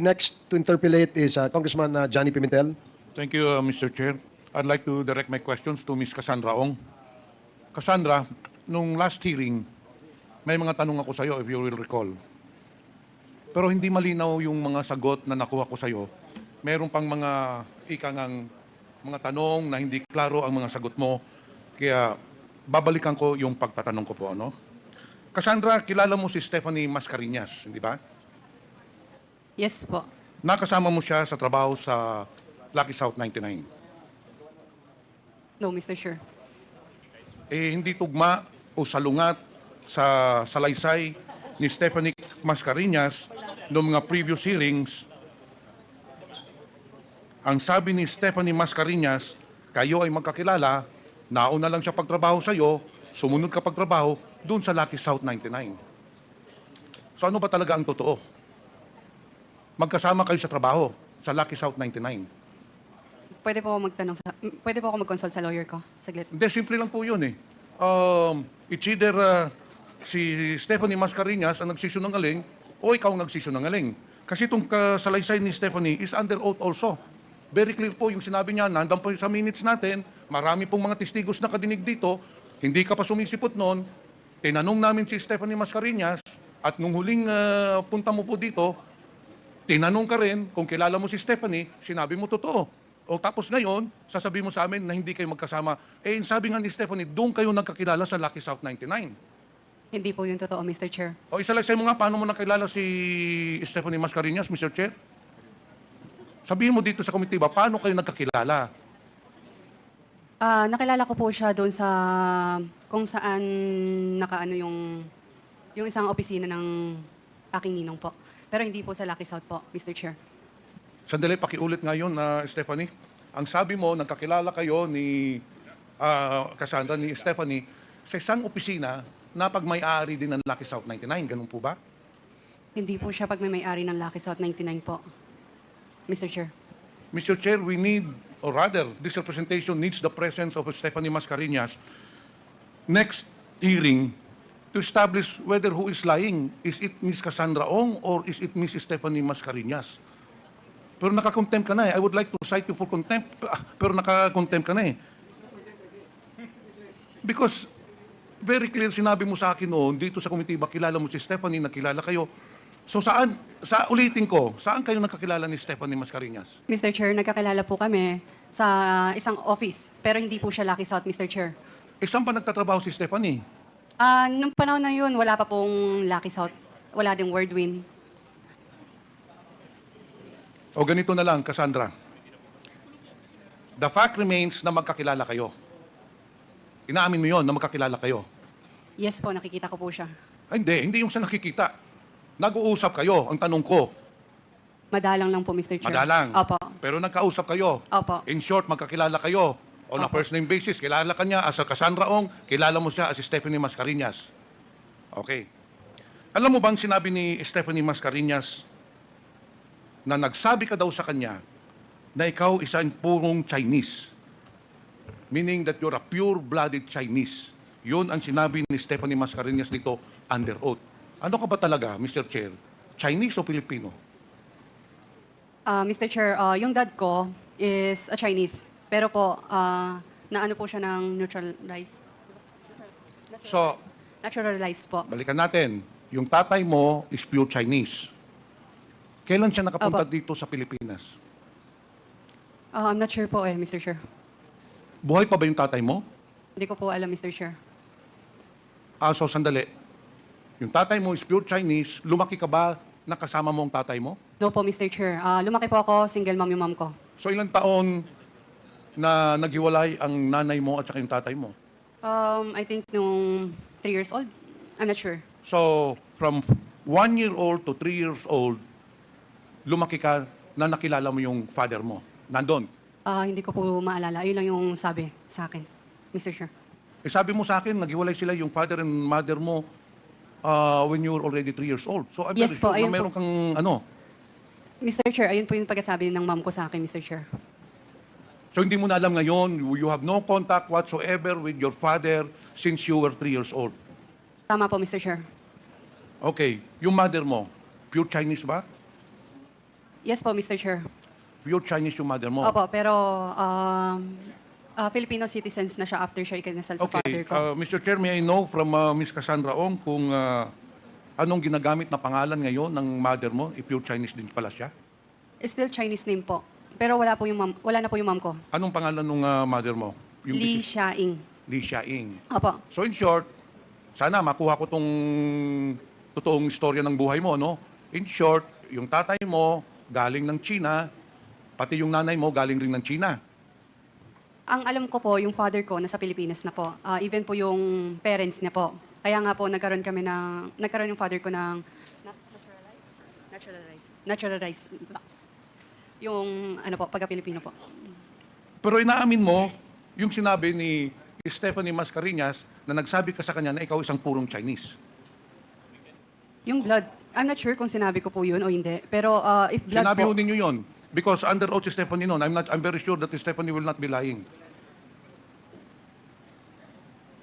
next to interpolate is uh, Congressman uh, Johnny Pimentel. Thank you, uh, Mr. Chair. I'd like to direct my questions to Ms. Cassandra Ong. Cassandra, nung last hearing, may mga tanong ako sa iyo, if you will recall. Pero hindi malinaw yung mga sagot na nakuha ko sa iyo. Meron pang mga ikangang mga tanong na hindi klaro ang mga sagot mo. Kaya babalikan ko yung pagtatanong ko po. Ano? Cassandra, kilala mo si Stephanie Mascarinas, hindi ba? Yes po. Nakasama mo siya sa trabaho sa Lucky South 99. No, Mr. Chair. eh hindi tugma o salungat sa salaysay ni Stephanie Mascarinas noong mga previous hearings. Ang sabi ni Stephanie Mascarinas, kayo ay magkakilala, nauna lang siya pagtrabaho sa iyo, sumunod ka pagtrabaho doon sa Lucky South 99. So ano ba talaga ang totoo? Magkasama kayo sa trabaho sa Lucky South 99. Pwede po ako magtanong sa... m- Pwede po ako mag-consult sa lawyer ko. Saglit. Hindi, simple lang po yun eh. Um, it's either uh, si Stephanie Mascarinas ang nagsisunungaling o ikaw ang nagsisunungaling. Kasi itong kasalaysay ni Stephanie is under oath also. Very clear po yung sinabi niya, nandan po sa minutes natin, marami pong mga testigos na kadinig dito, hindi ka pa sumisipot noon, tinanong namin si Stephanie Mascarinas, at nung huling uh, punta mo po dito, tinanong ka rin kung kilala mo si Stephanie, sinabi mo totoo. O tapos ngayon, sasabihin mo sa amin na hindi kayo magkasama. Eh, sabi nga ni Stephanie, doon kayo nagkakilala sa Lucky South 99. Hindi po yung totoo, Mr. Chair. O isalaysay mo nga, paano mo nakilala si Stephanie Mascarinas, Mr. Chair? Sabihin mo dito sa komitiba, paano kayo nagkakilala? Ah, nakilala ko po siya doon sa kung saan nakaano yung yung isang opisina ng aking ninong po. Pero hindi po sa Lucky South po, Mr. Chair. Sandali, pakiulit ngayon na Stephanie. Ang sabi mo, nagkakilala kayo ni ah, Cassandra, ni Stephanie, sa isang opisina na pag-may-ari din ng Lucky South 99. Ganun po ba? Hindi po siya pag may may-ari ng Lucky South 99 po, Mr. Chair. Mr. Chair, we need, or rather, this representation needs the presence of Stephanie Mascarinas next hearing to establish whether who is lying. Is it Miss Cassandra Ong or is it Miss Stephanie Mascarinas? Pero nakakontempt ka na eh. I would like to cite you for contempt. Ah, Pero nakakontempt ka na eh. Because very clear sinabi mo sa akin noon dito sa komitiba, kilala mo si Stephanie, nakilala kayo. So saan, sa ulitin ko, saan kayo nakakilala ni Stephanie Mascarinas? Mr. Chair, nagkakilala po kami sa isang office, pero hindi po siya Lucky South, Mr. Chair. Eh, saan pa nagtatrabaho si Stephanie? Ah, nung panahon na yun, wala pa pong Lucky South. Wala ding word win. O ganito na lang, Cassandra. The fact remains na magkakilala kayo. Inaamin mo yon na magkakilala kayo. Yes po, nakikita ko po siya. Ay, hindi, hindi yung sa nakikita. Nag-uusap kayo, ang tanong ko. Madalang lang po, Mr. Chair. Madalang. Opo. Pero nagkausap kayo. Opo. In short, magkakilala kayo. On a first name basis, kilala ka niya as a Cassandra Ong, kilala mo siya as Stephanie Mascarinas. Okay. Alam mo bang sinabi ni Stephanie Mascarinas na nagsabi ka daw sa kanya na ikaw isang purong Chinese. Meaning that you're a pure-blooded Chinese. Yun ang sinabi ni Stephanie Mascarinas dito under oath. Ano ka ba talaga, Mr. Chair? Chinese o Filipino? Ah, Mr. Chair, ah, yung dad ko is a Chinese. Pero po, ah, naano po siya ng neutralized. So, Naturalized po. balikan natin. Yung tatay mo is pure Chinese. Kailan siya nakapunta Apo. dito sa Pilipinas? Ah, I'm not sure po eh, Mr. Chair. Buhay pa ba yung tatay mo? Hindi ko po alam, Mr. Chair. Ah, so sandali. Yung tatay mo is pure Chinese. Lumaki ka ba nakasama mo ang tatay mo? No po, Mr. Chair. Ah, lumaki po ako, single mom yung mom ko. So ilang taon na naghiwalay ang nanay mo at saka yung tatay mo? Um, I think nung 3 years old. I'm not sure. So, from one year old to three years old, lumaki ka na nakilala mo yung father mo. Nandun. Ah, hindi ko po maalala. Ayun lang yung sabi sa akin, Mr. Chair. Eh sabi mo sa akin, naghiwalay sila yung father and mother mo uh, when you were already three years old. So I'm Yes very po, sure na ayun meron po. kang ano. Mr. Chair, ayun po yung pagkasabi ng mom ko sa akin, Mr. Chair. So hindi mo na alam ngayon, you have no contact whatsoever with your father since you were three years old. Tama po, Mr. Chair. Okay, yung mother mo, pure Chinese ba? Yes po, Mr. Chair. Pure Chinese yung mother mo. Opo, pero um, ah, Filipino citizens na siya after siya ikinasal sa father Okay, ko. uh, Mr. Chair, may I know from uh, Ms. Cassandra Ong kung uh, anong ginagamit na pangalan ngayon ng mother mo? If pure Chinese din pala siya. Still Chinese name po. Pero wala po yung mom, wala na po yung mom ko. Anong pangalan ng uh, mother mo? Yung Lee business- Xiaing. Lee Xiaing. Opo. So in short, sana makuha ko tong totoong istorya ng buhay mo, no? In short, yung tatay mo galing ng China, pati yung nanay mo galing rin ng China. Ang alam ko po, yung father ko nasa Pilipinas na po. Ah, even po yung parents niya po. Kaya nga po nagkaroon kami ng nagkaroon yung father ko ng na- naturalized naturalized naturalized yung ano po pagka Pilipino po. Pero inaamin mo yung sinabi ni Stephanie Mascareñas na nagsabi ka sa kanya na ikaw isang purong Chinese. Yung blood, I'm not sure kung sinabi ko po yun o hindi. Pero ah, if blood Sinabi po, ho ninyo yun. Because under oath si Stephanie noon, I'm, not, I'm very sure that Stephanie will not be lying.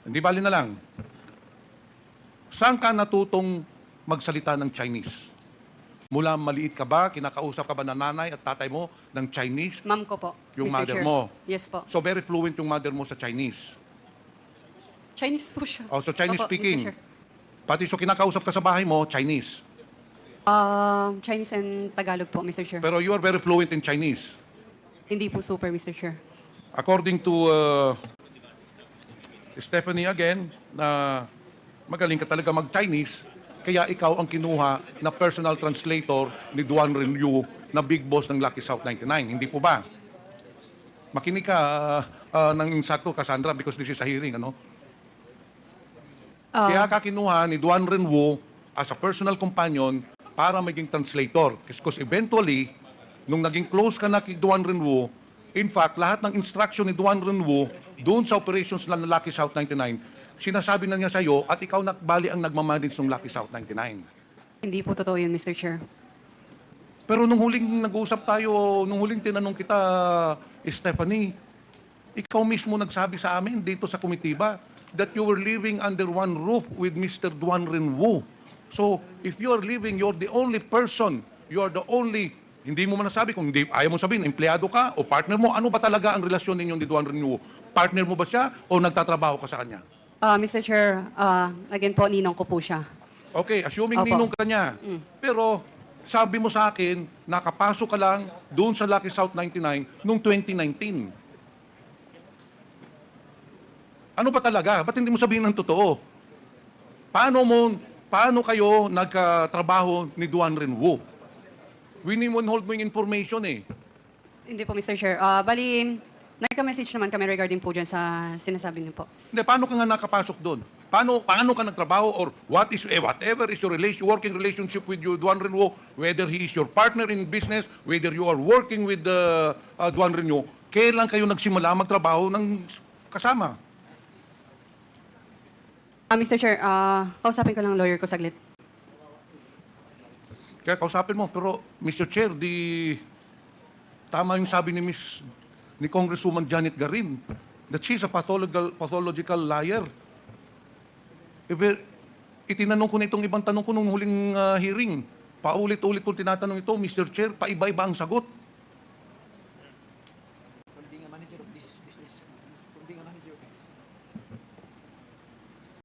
Hindi bali na lang. Saan ka natutong magsalita ng Chinese? Mula maliit ka ba, kinakausap ka ba ng nanay at tatay mo ng Chinese? ma'am ko po. Yung Mr. mother Chair. mo. Yes po. So very fluent yung mother mo sa Chinese. Chinese po siya. Oh, so Chinese Opo, Mr. speaking. Chair. Pati so kinakausap ka sa bahay mo, Chinese. Ah, Chinese and Tagalog po, Mr. Chair. Pero you are very fluent in Chinese. Hindi po super, Mr. Chair. According to uh, Stephanie again, na magaling ka talaga mag-Chinese, kaya ikaw ang kinuha na personal translator ni Duan Renyu na big boss ng Lucky South 99. Hindi po ba? Makinig ka uh, uh, ng sakto, Cassandra, because this is a hearing, ano? Ah, Kaya ka kinuha ni Duan Renwu as a personal companion para maging translator. Because eventually, nung naging close ka na kay Duan Renwu, in fact, lahat ng instruction ni Duan Renwu doon sa operations ng Lucky South 99, sinasabi na niya sa iyo at ikaw nakbali ang nagmamanage ng Lucky South 99. hindi po totoo yun, Mr. Chair. Pero nung huling nag-uusap tayo, nung huling tinanong kita, Stephanie, ikaw mismo nagsabi sa amin dito sa komitiba that you were living under one roof with Mr. Duan Renwu. So, if you are living, you're the only person, you are the only, hindi mo man nasabi kung hindi, ayaw mo sabihin, empleyado ka o partner mo, ano ba talaga ang relasyon ninyo ni Duan Renwu? Partner mo ba siya o nagtatrabaho ka sa kanya? Ah, Mr. Chair, ah, again po, ninong ko po siya. Okay, assuming Opo. ninong ka niya. Pero sabi mo sa akin, nakapasok ka lang doon sa Lucky South 99 noong 2019. Ano ba talaga? Ba't hindi mo sabihin ng totoo? Paano mo, paano kayo nagkatrabaho ni Duan Renwu? Wini-hold mo yung information eh. Hindi po, Mr. Chair. Ah, bali, nagka-message naman kami regarding po dyan sa sinasabi niyo po. Hindi, paano ka nga nakapasok doon? Paano, paano ka nagtrabaho or what is, eh, whatever is your relation, working relationship with you, Duan Renwo, whether he is your partner in business, whether you are working with uh, uh, Duan Renwo, kailan kayo nagsimula magtrabaho ng kasama? Ah, Mr. Chair, ah, kausapin ko lang lawyer ko saglit. Kaya kausapin mo, pero Mr. Chair, di tama yung sabi ni Miss ni Congresswoman Janet Garin that she's a pathological pathological liar. Ibe, itinanong ko na itong ibang tanong ko nung huling ah, hearing. Paulit-ulit ko tinatanong ito, Mr. Chair, paiba-iba ang sagot.